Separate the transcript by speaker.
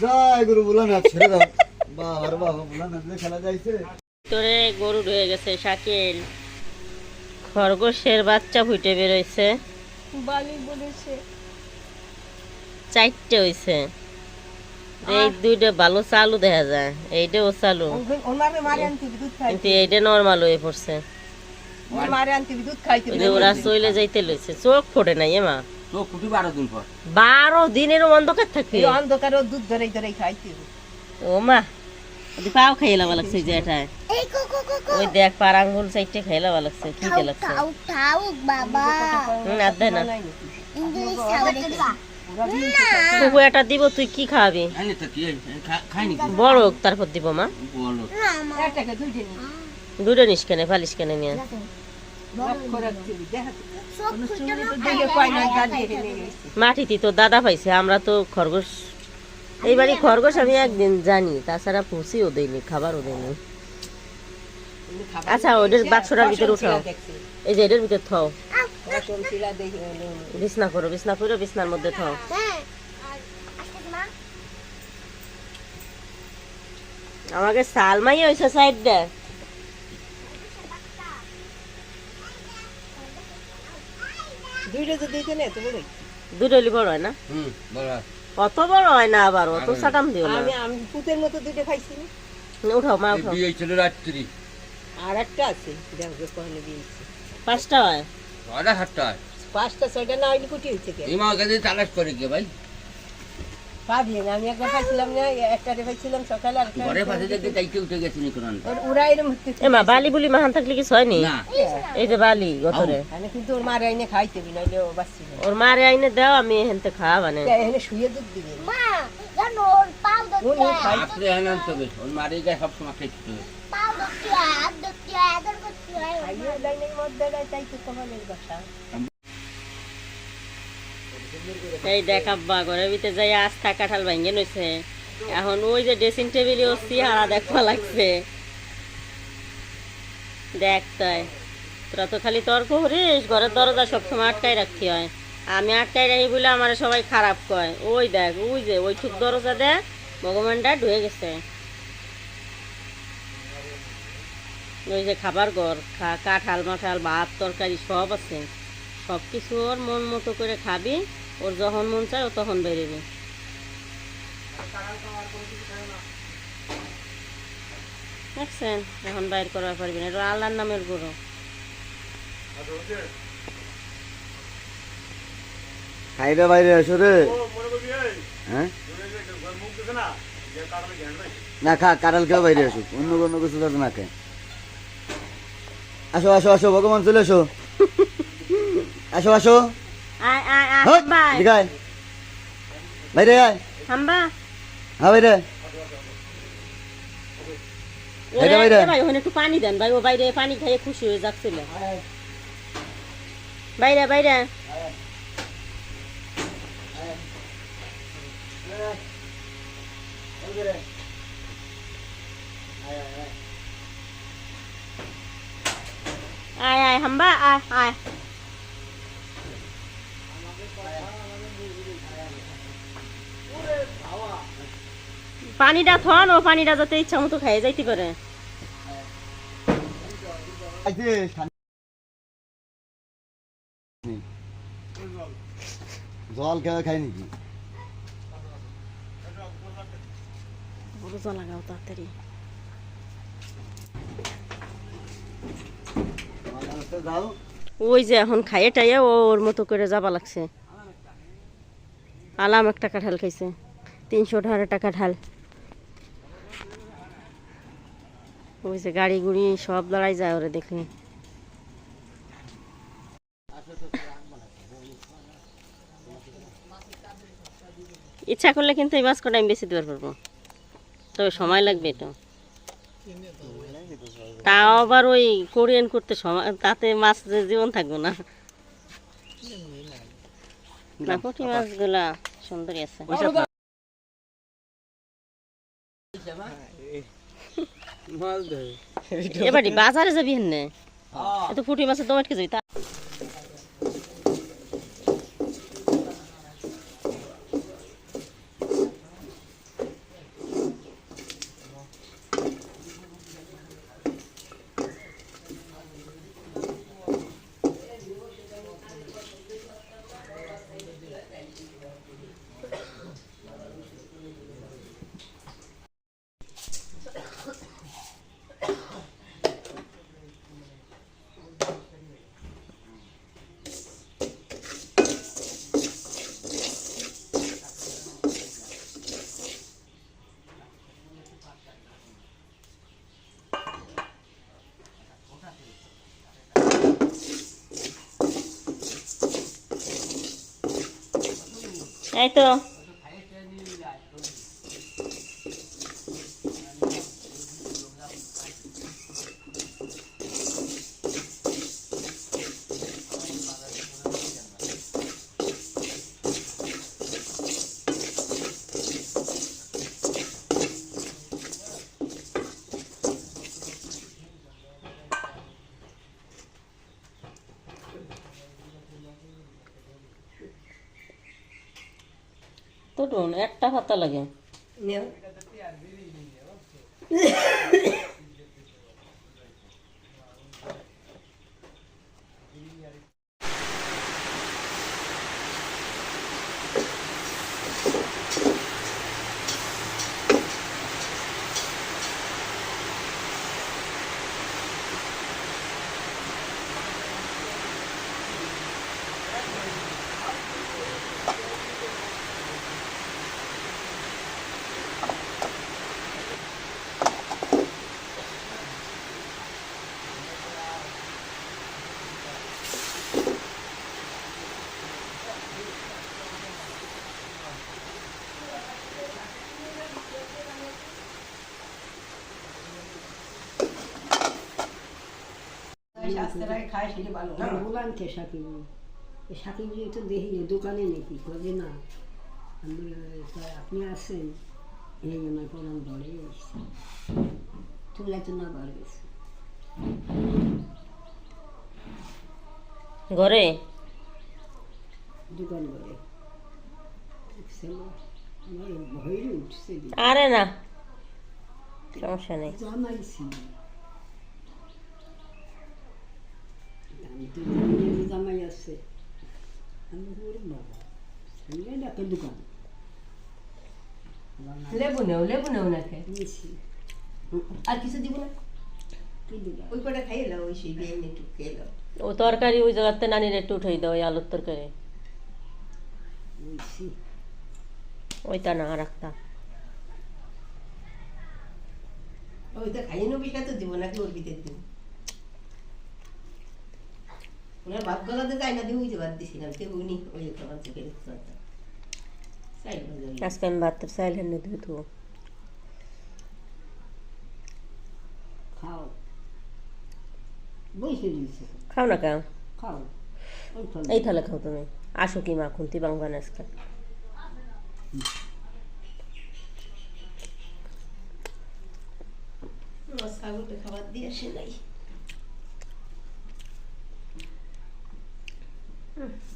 Speaker 1: জয় গুরু বলো ছেড়ে দাও। বাবার বাবা বলো খেলা যাইছে।
Speaker 2: ভিতরে গরু রয়ে গেছে শাকিল। খরগোশের বাচ্চা ফুটে বেরোইছে।
Speaker 3: বালি বলেছে।
Speaker 2: চারটে হইছে। এই দুইটা ভালো চালু দেখা যায়। এইটাও চালু।
Speaker 3: ওনারে মারে আনতে দুধ খাই
Speaker 2: কিন্তু এইটা নর্মাল হয়ে পড়ছে।
Speaker 3: মারে আনতে দুধ খাইতে
Speaker 2: ওরা চলে যাইতে লইছে। চোখ ফোটে নাই এমা
Speaker 4: বারো দিন পর।
Speaker 2: বারো দিনের অন্ধকার
Speaker 3: এই অন্ধকারে দুধ ধরে ধরে খাইতে
Speaker 2: ও মা পাও খাইয়ে লাবা লাগছে যে এটায় ওই দেখ পার আঙ্গুল চাইটে খাইয়ে লাবা লাগছে কি কে লাগছে। হুম, দে না। তবু এটা দিব তুই কি বড় হোক, তারপর দিব মা। দুটো নিস কেনে ফালিস কেনে নিয়ে। মাটিতে তো দাদা পাইছে, আমরা তো খরগোশ। এই বাড়ি খরগোশ আমি একদিন জানি, তাছাড়া পুষিও দেয়নি খাবারও দেয়নি আচ্ছা ওদের বাক্সটার ভিতরে উঠাও। এই যে এটার ভিতরে থাও। বিছনা করো বিছনা করো, বিছনার মধ্যে থাও। আমাকে সালমাই হয়েছে সাইডটা
Speaker 3: দুইটা তো দিতে নে তো বলে
Speaker 2: দুটো হলে বড় হয় না?
Speaker 4: হুম
Speaker 2: অত বড় হয় না আবার অত সাটাম দিও না।
Speaker 3: আমি আমি পুতের মতো দুইটা খাইছি না।
Speaker 2: উঠাও মা উঠাও।
Speaker 4: বিয়ে ছিল রাত্রি।
Speaker 3: আর একটা আছে দেখো কখনো বিয়ে
Speaker 2: পাঁচটা হয়?
Speaker 4: ছটা সাতটা
Speaker 3: পাঁচটা ছয়টা না হইলে কুটি হচ্ছে কে?
Speaker 4: এই মা কাছে তালাশ করে কে ভাই।
Speaker 3: পাবি না আমি একবার খাইছিলাম না একটা রে খাইছিলাম সকালে আর
Speaker 4: ঘরে পাশে যেতে চাইতে উঠে গেছে নি কোন
Speaker 3: ওর উড়া
Speaker 2: এ মা বালি বুলি মাহান থাকলে কিছু হয়নি
Speaker 4: না?
Speaker 2: এই যে বালি গতরে।
Speaker 3: আমি কিন্তু ওর মারে আইনে খাইতে বি নাইলে ও বাঁচছিল
Speaker 2: ওর মারে আইনে দাও আমি হেনতে খাওয়া মানে
Speaker 3: এখানে শুয়ে দুধ দিবে।
Speaker 5: মা জানো ওর পাও
Speaker 3: উনি
Speaker 4: আপনি আনান তবে ওর মারি গায়ে সব সময় খেতে হবে।
Speaker 5: পাও ধরতে হয় হাত ধরতে আদর করতে হয়
Speaker 3: খাইয়ে লাইনের মধ্যে দেয় তাই বাসা।
Speaker 2: এই দেখ আব্বা, ঘরের ভিতরে যাই আস্থা কাঁঠাল ভাঙ্গে নইছে এখন ওই যে ড্রেসিং টেবিলে ও চেহারা দেখবা লাগছে। দেখ তোরা তো খালি তর্ক করিস, ঘরের দরজা সবসময় আটকাই রাখতে হয়। আমি আটকাই রাখি বলে আমার সবাই খারাপ কয়। ওই দেখ, ওই যে ওই ঠিক দরজা দেখ, ভগবানটা ঢুয়ে গেছে। ওই যে খাবার ঘর কাঁঠাল মাঠাল, ভাত, তরকারি সব আছে। সব কিছু ওর মন মতো করে খাবি। ওর যখন মন চায় ও তখন বেরোবে দেখছেন? এখন বাইর করা পারবি না এটা আল্লাহর নামের গরু।
Speaker 1: খাইরে বাইরে আসো রে। হ্যাঁ? না খা কারাল কেউ বাইরে আসুক অন্য কোনো কিছু যাতে না খায় আসো আসো আসো ভগবান চলে আসো আসো। আসো
Speaker 2: আয় আয় আয়
Speaker 1: হট,
Speaker 2: হাম্বা আয়।
Speaker 1: এদিকে আয়। বাইরে আয়
Speaker 2: হাম্বা
Speaker 1: হ্যাঁ বাইরে আয়।
Speaker 2: ওরে,
Speaker 1: বাইরে, বাইরে।
Speaker 2: এ ভাই ওখানে একটু পানি দেন ভাই ও বাইরে পানি খাইয়ে খুশি হয়ে যাচ্ছিল বাইরে বাইরে আয় আয় হাম্বা আয় আয় পানিটা থন ও পানিটা যাতে ইচ্ছা মতো খাইয়ে যাইতে পারে।
Speaker 1: জল কেউ খাই নাকি?
Speaker 2: রোজা লাগাও তাড়াতাড়ি। ওই যে এখন খাইয়ে টাইয়ে ওর মতো করে যাবা লাগছে। আলাম একটা কাঁঠাল খাইছে। তিনশো টাকা ঢাল। যে গাড়ি গুড়ি সব লড়াই যায় ওরে দেখলে ইচ্ছা করলে কিন্তু এই মাছ আমি বেশি দিতে পারব। তবে সময় লাগবে তো। তাও আবার ওই কোরিয়ান করতে সময়, তাতে মাছ জীবন থাকব না। না, পুঁটি মাছগুলা সুন্দর আছে। এবারে বাজারে যাবি হেন এত ফুটি মাছের দম আটকে যাবি তা এই একটা পাতা লাগে
Speaker 3: নেও স্বাস্থ্যটাই খায় সেটা ভালো না।
Speaker 6: বললাম কে সাকিব সাকিব তো দেখি দোকানে নাকি কবে না। আপনি আসেন। এই জন্য তো না
Speaker 2: ঘরে?
Speaker 6: দোকান
Speaker 2: আরে না। সমস্যা নেই
Speaker 6: জামাইছি আমি তো জানি যে জামাই আছে আমি ওরে বাবা সামনে ডাকে দোকান
Speaker 3: লেবু নেও লেবু নেও না আর কিছু দিব না? ওই কটা খাইয়ে দাও ওই সেই দিয়ে একটু খেয়ে দাও।
Speaker 2: ও তরকারি ওই জায়গাতে নানির একটু উঠাই দাও ওই আলুর তরকারি। ওইটা না রাখতা
Speaker 3: ওইটা খাইয়ে নেবি তো দিব নাকি ওর ভিতরে দিব ওনার ভাত গলাতে যাই না দিয়ে যে ভাত দিছিলাম। কেউ উনি ওই খাবার
Speaker 2: আজকে আমি চাইল হেন দিয়ে তো
Speaker 6: খাও। বসে
Speaker 2: খাও না
Speaker 6: খাও। খাও
Speaker 2: এই তাহলে খাও তুমি। আসো কি মা খুন্তি বাংবান আজকে।
Speaker 3: খাবার দিয়ে আসে নাই। Hmm.